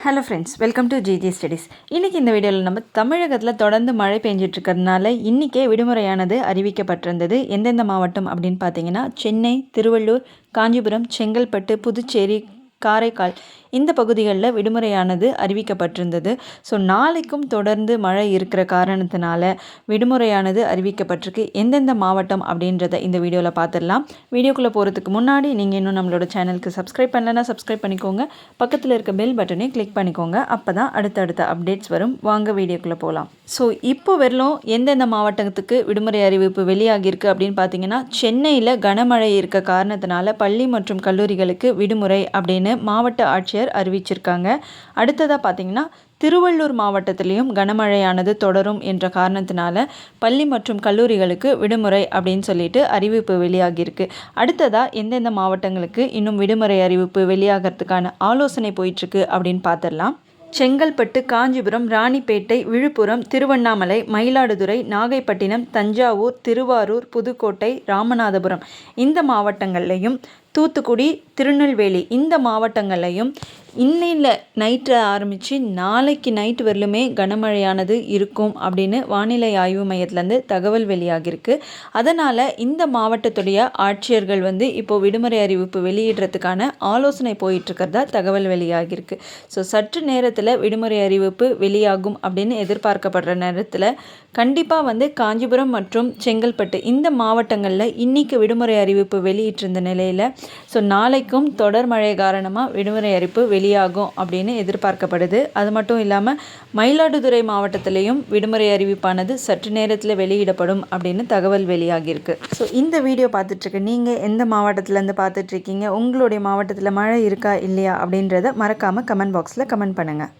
Hello friends welcome to GG studies இன்றைக்கி இந்த வீடியோவில் நம்ம தமிழகத்தில் தொடர்ந்து மழை பெஞ்சிட்ருக்கிறதுனால இன்றைக்கே விடுமுறையானது அறிவிக்கப்பட்டிருந்தது. எந்தெந்த மாவட்டம் அப்படின்னு பார்த்தீங்கன்னா சென்னை திருவள்ளூர் காஞ்சிபுரம் செங்கல்பட்டு புதுச்சேரி காரைக்கால். இந்த பகுதிகளில் விடுமுறையானது அறிவிக்கப்பட்டிருந்தது. ஸோ நாளைக்கும் தொடர்ந்து மழை இருக்கிற காரணத்தினால விடுமுறையானது அறிவிக்கப்பட்டிருக்கு. எந்தெந்த மாவட்டம் அப்படின்றத இந்த வீடியோவில் பார்த்துடலாம் வீடியோக்குள்ளே போகிறதுக்கு முன்னாடி நீங்கள் இன்னும் நம்மளோட சேனலுக்கு சப்ஸ்கிரைப் பண்ணலன்னா சப்ஸ்கிரைப் பண்ணிக்கோங்க. பக்கத்தில் இருக்க பெல் பட்டனே கிளிக் பண்ணிக்கோங்க. அப்போ தான் அடுத்தடுத்த அப்டேட்ஸ் வரும். வாங்க வீடியோக்குள்ளே போகலாம் ஸோ இப்போ வரலும் எந்தெந்த மாவட்டத்துக்கு விடுமுறை அறிவிப்பு வெளியாகியிருக்கு அப்படின்னு பார்த்தீங்கன்னா சென்னையில் கனமழை இருக்க காரணத்தினால பள்ளி மற்றும் கல்லூரிகளுக்கு விடுமுறை அப்படின்னு அப்படின்னு மாவட்ட ஆட்சியர் அறிவிச்சிருக்காங்க. அடுத்ததாக பார்த்தீங்கன்னா திருவள்ளூர் மாவட்டத்திலையும் கனமழையானது தொடரும் என்ற காரணத்தினால பள்ளி மற்றும் கல்லூரிகளுக்கு விடுமுறை அப்படின்னு சொல்லிட்டு அறிவிப்பு வெளியாகியிருக்கு. அடுத்ததாக எந்தெந்த மாவட்டங்களுக்கு இன்னும் விடுமுறை அறிவிப்பு வெளியாகிறதுக்கான ஆலோசனை போயிட்டுருக்கு அப்படின்னு பார்த்துடலாம் செங்கல்பட்டு காஞ்சிபுரம் ராணிப்பேட்டை விழுப்புரம் திருவண்ணாமலை மயிலாடுதுறை நாகைப்பட்டினம் தஞ்சாவூர் திருவாரூர் புதுக்கோட்டை ராமநாதபுரம். இந்த மாவட்டங்கள்லையும் தூத்துக்குடி திருநெல்வேலி இந்த மாவட்டங்கள்லையும் இன்னையில் நைட்டு ஆரம்பித்து நாளைக்கு நைட்டு வரலுமே கனமழையானது இருக்கும் அப்படின்னு வானிலை ஆய்வு மையத்துலேருந்து தகவல் வெளியாகிருக்கு அதனால் இந்த மாவட்டத்துடைய ஆட்சியர்கள் வந்து இப்போது விடுமுறை அறிவிப்பு வெளியிடுறதுக்கான ஆலோசனை போயிட்டுருக்கிறதா தகவல் வெளியாகிருக்கு ஸோ சற்று நேரத்தில் விடுமுறை அறிவிப்பு வெளியாகும் அப்படின்னு எதிர்பார்க்கப்படுற நேரத்தில் கண்டிப்பாக வந்து காஞ்சிபுரம் மற்றும் செங்கல்பட்டு இந்த மாவட்டங்களில் இன்றைக்கி விடுமுறை அறிவிப்பு வெளியிட்டிருந்த நிலையில் ஸோ நாளைக்கும் தொடர் மழை காரணமாக விடுமுறை அறிவிப்பு வெளியாகும் அப்படின்னு எதிர்பார்க்கப்படுது. அது மட்டும் இல்லாமல் மயிலாடுதுறை மாவட்டத்திலையும் விடுமுறை அறிவிப்பானது சற்று நேரத்தில் வெளியிடப்படும் அப்படின்னு தகவல் வெளியாகியிருக்கு. ஸோ இந்த வீடியோ பார்த்துட்ருக்கு நீங்கள் எந்த மாவட்டத்திலேருந்து பார்த்துட்ருக்கீங்க? உங்களுடைய மாவட்டத்தில் மழை இருக்கா இல்லையா அப்படின்றத மறக்காமல் கமெண்ட் பாக்ஸில் கமெண்ட் பண்ணுங்கள்